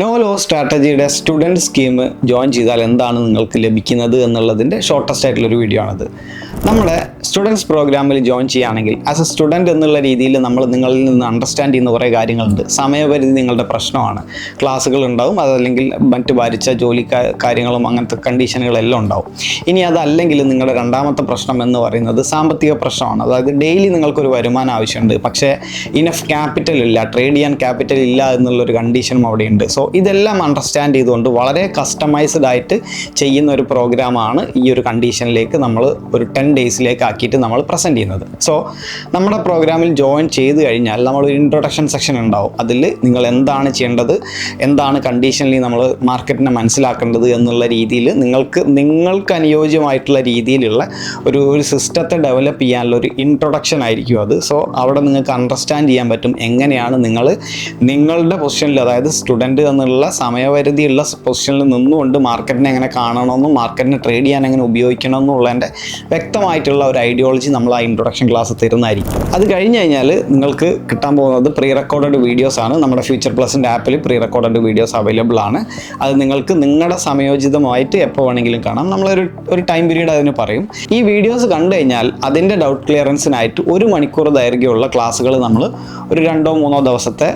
No ലോ സ്ട്രാറ്റജിയുടെ student scheme join ചെയ്താൽ എന്താണ് നിങ്ങൾക്ക് ലഭിക്കുന്നത് എന്നുള്ളതിന്റെ ഷോർട്ടസ്റ്റ് ആയിട്ടുള്ളൊരു വീഡിയോ ആണത്. നമ്മുടെ സ്റ്റുഡൻസ് പ്രോഗ്രാമിൽ ജോയിൻ ചെയ്യുകയാണെങ്കിൽ ആസ് എ സ്റ്റുഡന്റ് എന്നുള്ള രീതിയിൽ നമ്മൾ നിങ്ങളിൽ നിന്ന് അണ്ടർസ്റ്റാൻഡ് ചെയ്യുന്ന കുറേ കാര്യങ്ങളുണ്ട്. സമയപരിധി നിങ്ങളുടെ പ്രശ്നമാണ്. ക്ലാസ്സുകൾ ഉണ്ടാവും അതല്ലെങ്കിൽ മറ്റ് ഭാരിച്ച ജോലി കാര്യങ്ങളും അങ്ങനത്തെ കണ്ടീഷനുകളെല്ലാം ഉണ്ടാവും. ഇനി അതല്ലെങ്കിൽ നിങ്ങളുടെ രണ്ടാമത്തെ പ്രശ്നം എന്ന് പറയുന്നത് സാമ്പത്തിക പ്രശ്നമാണ്. അതായത് ഡെയിലി നിങ്ങൾക്കൊരു വരുമാനം ആവശ്യമുണ്ട്. പക്ഷേ ഇനഫ് ക്യാപിറ്റൽ ഇല്ല ട്രേഡ് ചെയ്യാൻ ക്യാപിറ്റൽ ഇല്ല എന്നുള്ളൊരു കണ്ടീഷനും അവിടെയുണ്ട്. സോ ഇതെല്ലാം അണ്ടർസ്റ്റാൻഡ് ചെയ്തുകൊണ്ട് വളരെ കസ്റ്റമൈസ്ഡ് ആയിട്ട് ചെയ്യുന്ന ഒരു പ്രോഗ്രാമാണ് ഈ ഒരു കണ്ടീഷനിലേക്ക് നമ്മൾ ഒരു ടെൻ ഡേയ്സിലേക്ക് ആക്കിയിട്ട് നമ്മൾ പ്രസന്റ് ചെയ്യുന്നത്. സോ നമ്മുടെ പ്രോഗ്രാമിൽ ജോയിൻ ചെയ്ത് കഴിഞ്ഞാൽ നമ്മൾ ഒരു ഇൻട്രൊഡക്ഷൻ സെക്ഷൻ ഉണ്ടാവും. അതിൽ നിങ്ങൾ എന്താണ് ചെയ്യേണ്ടത് എന്താണ് കണ്ടീഷനിൽ നമ്മൾ മാർക്കറ്റിനെ മനസ്സിലാക്കേണ്ടത് എന്നുള്ള രീതിയിൽ നിങ്ങൾക്ക് നിങ്ങൾക്ക് അനുയോജ്യമായിട്ടുള്ള രീതിയിലുള്ള ഒരു ഒരു സിസ്റ്റത്തെ ഡെവലപ്പ് ചെയ്യാനുള്ള ഒരു ഇൻട്രൊഡക്ഷൻ ആയിരിക്കും അത്. സോ അവിടെ നിങ്ങൾക്ക് അണ്ടർസ്റ്റാൻഡ് ചെയ്യാൻ പറ്റും എങ്ങനെയാണ് നിങ്ങൾ നിങ്ങളുടെ പൊസിഷനിൽ അതായത് സ്റ്റുഡന്റ് എന്നുള്ള സമയപരിധിയുള്ള പൊസിഷനിൽ നിന്നുകൊണ്ട് മാർക്കറ്റിനെ എങ്ങനെ കാണണമെന്നും മാർക്കറ്റിനെ ട്രേഡ് ചെയ്യാൻ എങ്ങനെ ഉപയോഗിക്കണം എന്നുള്ളതിന്റെ വ്യക്തമായിട്ടുള്ള ഒരു ഐഡിയോളജി നമ്മൾ ആ ഇൻട്രൊഡക്ഷൻ ക്ലാസ് തരുന്നതായിരിക്കും. അത് കഴിഞ്ഞ് കഴിഞ്ഞാൽ നിങ്ങൾക്ക് കിട്ടാൻ പോകുന്നത് പ്രീ റെക്കോർഡഡ് വീഡിയോസ് ആണ്. നമ്മുടെ ഫ്യൂച്ചർ പ്ലസിന്റെ ആപ്പിൽ പ്രീ റെക്കോർഡഡ് വീഡിയോസ് അവൈലബിൾ ആണ്. അത് നിങ്ങൾക്ക് നിങ്ങളുടെ സമയോചിതമായിട്ട് എപ്പോൾ വേണമെങ്കിലും കാണാം. നമ്മളൊരു ഒരു ടൈം പീരീഡ് അതിന് പറയും. ഈ വീഡിയോസ് കണ്ടു കഴിഞ്ഞാൽ അതിന്റെ ഡൗട്ട് ക്ലിയറൻസിനായിട്ട് ഒരു മണിക്കൂർ ദൈർഘ്യമുള്ള ക്ലാസ്സുകൾ നമ്മൾ ഒരു രണ്ടോ മൂന്നോ ദിവസത്തെ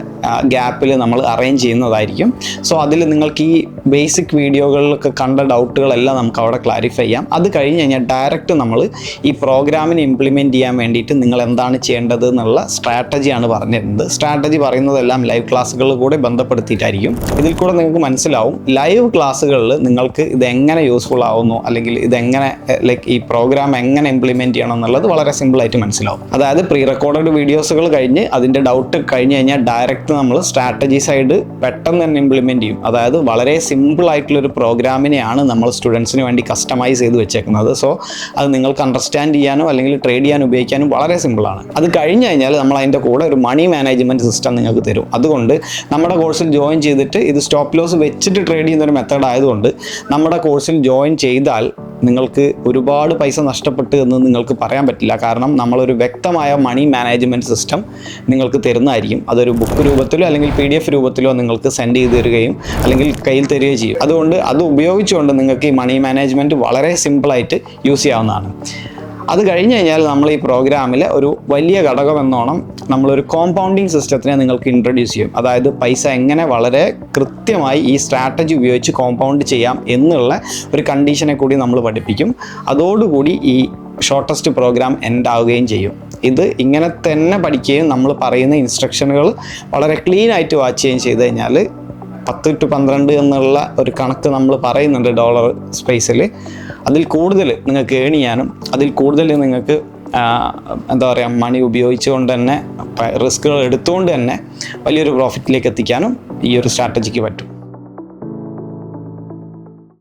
ഗ്യാപ്പിൽ നമ്മൾ അറേഞ്ച് ചെയ്യുന്നതായിരിക്കും. സോ അതിൽ നിങ്ങൾക്ക് ഈ ബേസിക് വീഡിയോകളിലൊക്കെ കണ്ട ഡൗട്ടുകളെല്ലാം നമുക്ക് അവിടെ ക്ലാരിഫൈ ചെയ്യാം. അത് കഴിഞ്ഞ് കഴിഞ്ഞാൽ ഡയറക്റ്റ് നമ്മൾ ഈ പ്രോഗ്രാമിന് ഇംപ്ലിമെന്റ് ചെയ്യാൻ വേണ്ടിയിട്ട് നിങ്ങൾ എന്താണ് ചെയ്യേണ്ടത് എന്നുള്ള സ്ട്രാറ്റജിയാണ് പറഞ്ഞിരുന്നത്. സ്ട്രാറ്റജി പറയുന്നതെല്ലാം ലൈവ് ക്ലാസ്സുകളിൽ കൂടെ ബന്ധപ്പെടുത്തിയിട്ടായിരിക്കും. ഇതിൽ കൂടെ നിങ്ങൾക്ക് മനസ്സിലാവും ലൈവ് ക്ലാസ്സുകളിൽ നിങ്ങൾക്ക് ഇത് എങ്ങനെ യൂസ്ഫുൾ ആവുന്നു അല്ലെങ്കിൽ ഇതെങ്ങനെ ലൈക്ക് ഈ പ്രോഗ്രാം എങ്ങനെ ഇംപ്ലിമെന്റ് ചെയ്യണം എന്നുള്ളത് വളരെ സിമ്പിളായിട്ട് മനസ്സിലാവും. അതായത് പ്രീ റെക്കോർഡഡ് വീഡിയോസുകൾ കഴിഞ്ഞ് അതിന്റെ ഡൗട്ട് കഴിഞ്ഞ് കഴിഞ്ഞാൽ ഡയറക്റ്റ് നമ്മൾ സ്ട്രാറ്റജി സൈഡ് പെട്ടെന്ന് തന്നെ ഇംപ്ലിമെന്റ് ചെയ്യും. അതായത് വളരെ സിമ്പിൾ ആയിട്ടുള്ളൊരു പ്രോഗ്രാമിനെയാണ് നമ്മൾ സ്റ്റുഡൻസിന് വേണ്ടി കസ്റ്റമൈസ് ചെയ്ത് വെച്ചേക്കുന്നത്. സോ അത് നിങ്ങൾക്ക് അണ്ടർസ്റ്റാൻഡ് ചെയ്യാനോ അല്ലെങ്കിൽ ട്രേഡ് ചെയ്യാൻ ഉപയോഗിക്കാനും വളരെ സിമ്പിളാണ് അത് കഴിഞ്ഞ് കഴിഞ്ഞാൽ നമ്മൾ അതിന്റെ കൂടെ ഒരു മണി മാനേജ്മെന്റ് സിസ്റ്റം നിങ്ങൾക്ക് തരും. അതുകൊണ്ട് നമ്മുടെ കോഴ്സിൽ ജോയിൻ ചെയ്തിട്ട് ഇത് സ്റ്റോപ്പ് ലോസ് വെച്ചിട്ട് ട്രേഡ് ചെയ്യുന്ന ഒരു മെത്തേഡ് ആയതുകൊണ്ട് നമ്മുടെ കോഴ്സിൽ ജോയിൻ ചെയ്താൽ നിങ്ങൾക്ക് ഒരുപാട് പൈസ നഷ്ടപ്പെട്ടു എന്ന് നിങ്ങൾക്ക് പറയാൻ പറ്റില്ല. കാരണം നമ്മളൊരു വ്യക്തമായ മണി മാനേജ്മെന്റ് സിസ്റ്റം നിങ്ങൾക്ക് തരുന്നതായിരിക്കും. അതൊരു ബുക്ക് രൂപത്തിലോ അല്ലെങ്കിൽ പി ഡി എഫ് രൂപത്തിലോ നിങ്ങൾക്ക് സെൻഡ് ചെയ്ത് തരികയും അല്ലെങ്കിൽ കയ്യിൽ തരികയും ചെയ്യും. അതുകൊണ്ട് അത് ഉപയോഗിച്ചുകൊണ്ട് നിങ്ങൾക്ക് ഈ മണി മാനേജ്മെന്റ് വളരെ സിമ്പിളായിട്ട് യൂസ് ചെയ്യാവുന്നതാണ്. അത് കഴിഞ്ഞ് കഴിഞ്ഞാൽ നമ്മൾ ഈ പ്രോഗ്രാമിൽ ഒരു വലിയ ഘടകം എന്നോണം നമ്മളൊരു കോമ്പൗണ്ടിങ് സിസ്റ്റത്തിനെ നിങ്ങൾക്ക് ഇൻട്രൊഡ്യൂസ് ചെയ്യും. അതായത് പൈസ എങ്ങനെ വളരെ കൃത്യമായി ഈ സ്ട്രാറ്റജി ഉപയോഗിച്ച് കോമ്പൗണ്ട് ചെയ്യാം എന്നുള്ള ഒരു കണ്ടീഷനെ കൂടി നമ്മൾ പഠിപ്പിക്കും. അതോടുകൂടി ഈ ഷോർട്ടസ്റ്റ് പ്രോഗ്രാം എൻഡ് ആവുകയും ചെയ്യും. ഇത് ഇങ്ങനെ തന്നെ പഠിക്കുകയും നമ്മൾ പറയുന്ന ഇൻസ്ട്രക്ഷനുകൾ വളരെ ക്ലീൻ ആയിട്ട് വാച്ച് ചെയ്യുകയും ചെയ്ത് കഴിഞ്ഞാൽ പത്ത് ടു പന്ത്രണ്ട് എന്നുള്ള ഒരു കണക്ക് നമ്മൾ പറയുന്നുണ്ട് ഡോളർ സ്പേസിൽ അതിൽ കൂടുതൽ നിങ്ങൾക്ക് ഏൺ ചെയ്യാനും അതിൽ കൂടുതൽ നിങ്ങൾക്ക് എന്താ പറയുക മണി ഉപയോഗിച്ചുകൊണ്ട് തന്നെ റിസ്കുകൾ എടുത്തുകൊണ്ട് തന്നെ വലിയൊരു പ്രോഫിറ്റിലേക്ക് എത്തിക്കാനും ഈ ഒരു സ്ട്രാറ്റജിക്ക് പറ്റും.